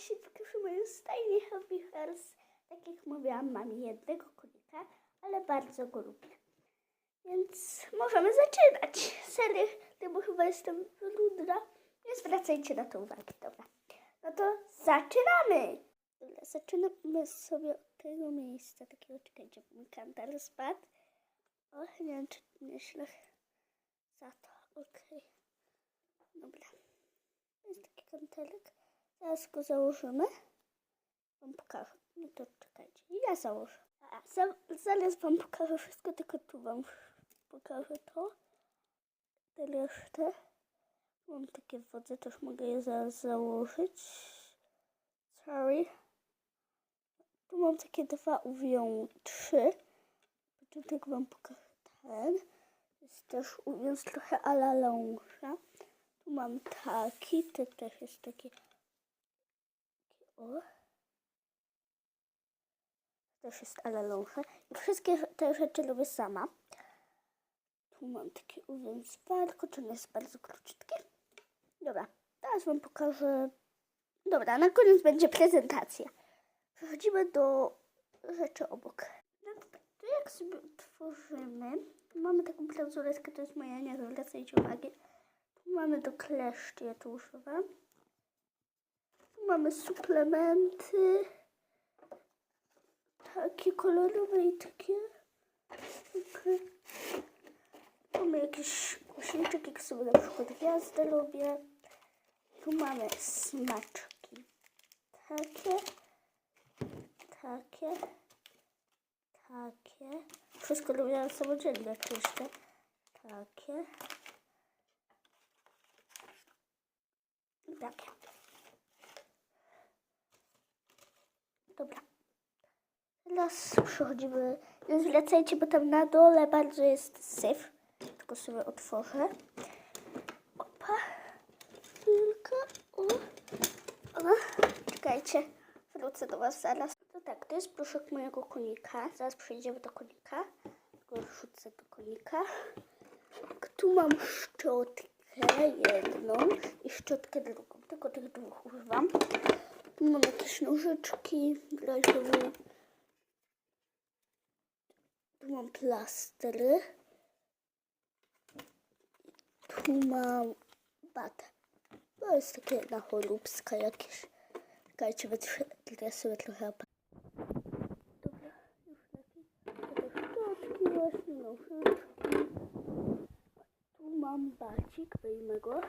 dzisiaj pokażę moją stajnię Hobby Horse. Tak jak mówiłam, mam jednego konika, ale bardzo go lubię. Więc możemy zaczynać. Serio, bo chyba jestem brudna. Nie zwracajcie na to uwagi, dobra. No to zaczynamy! Dobra, zaczynamy sobie od tego miejsca, takiego, czekajcie, mi kantar spadł. O, nie wiem, czy myślę za to, okej. Dobra. To jest taki kantelek. Zaraz go założymy. Wam pokażę. No to czekajcie. Ja założę. Za, zaraz wam pokażę wszystko, tylko tu wam pokażę to. Tę resztę. Mam takie wodze, też mogę je zaraz założyć. Sorry. Tu mam takie dwa uwią, trzy. Początek wam pokażę ten. Jest też uwiąz trochę ala ląża. Tu mam taki, to też jest taki. O. Też jest ala ląża. I wszystkie te rzeczy robię sama. Tu mam taki uwiąz barko, czy jest bardzo króciutki. Dobra, teraz wam pokażę. Dobra, na koniec będzie prezentacja. Przechodzimy do rzeczy obok. No to, jak sobie tworzymy, mamy taką plauzuleczkę, to jest moja, nie zwracajcie uwagi. Tu mamy do kleszczy, ja tu używam. Mamy suplementy. Takie kolorowe i takie. takie. Mamy jakiś głośniczek, jak sobie na przykład gwiazdę lubię. Tu mamy smaczki. Takie. Takie. Takie. Wszystko robiłam samodzielnie oczywiście. Takie. Takie. Dobra. Teraz przechodzimy. Nie zwracajcie, bo tam na dole bardzo jest syf. Tylko sobie otworzę. Opa. Tylko. O. O. Czekajcie. Wrócę do Was zaraz. To tak, to jest proszek mojego konika. Zaraz przejdziemy do konika. Tylko wrzucę do konika. Tu mam szczotkę jedną i szczotkę drugą. Tylko tych dwóch używam. Mam jakieś nożyczki W. Tu mam plastry. Tu mam batę. To jest takie jedna choróbska jakieś. Czekajcie, wytrę sobie trochę apa- Dobra, już lepiej. Szczotki właśnie, nożyczki. Tu mam bacik, wyjmę go.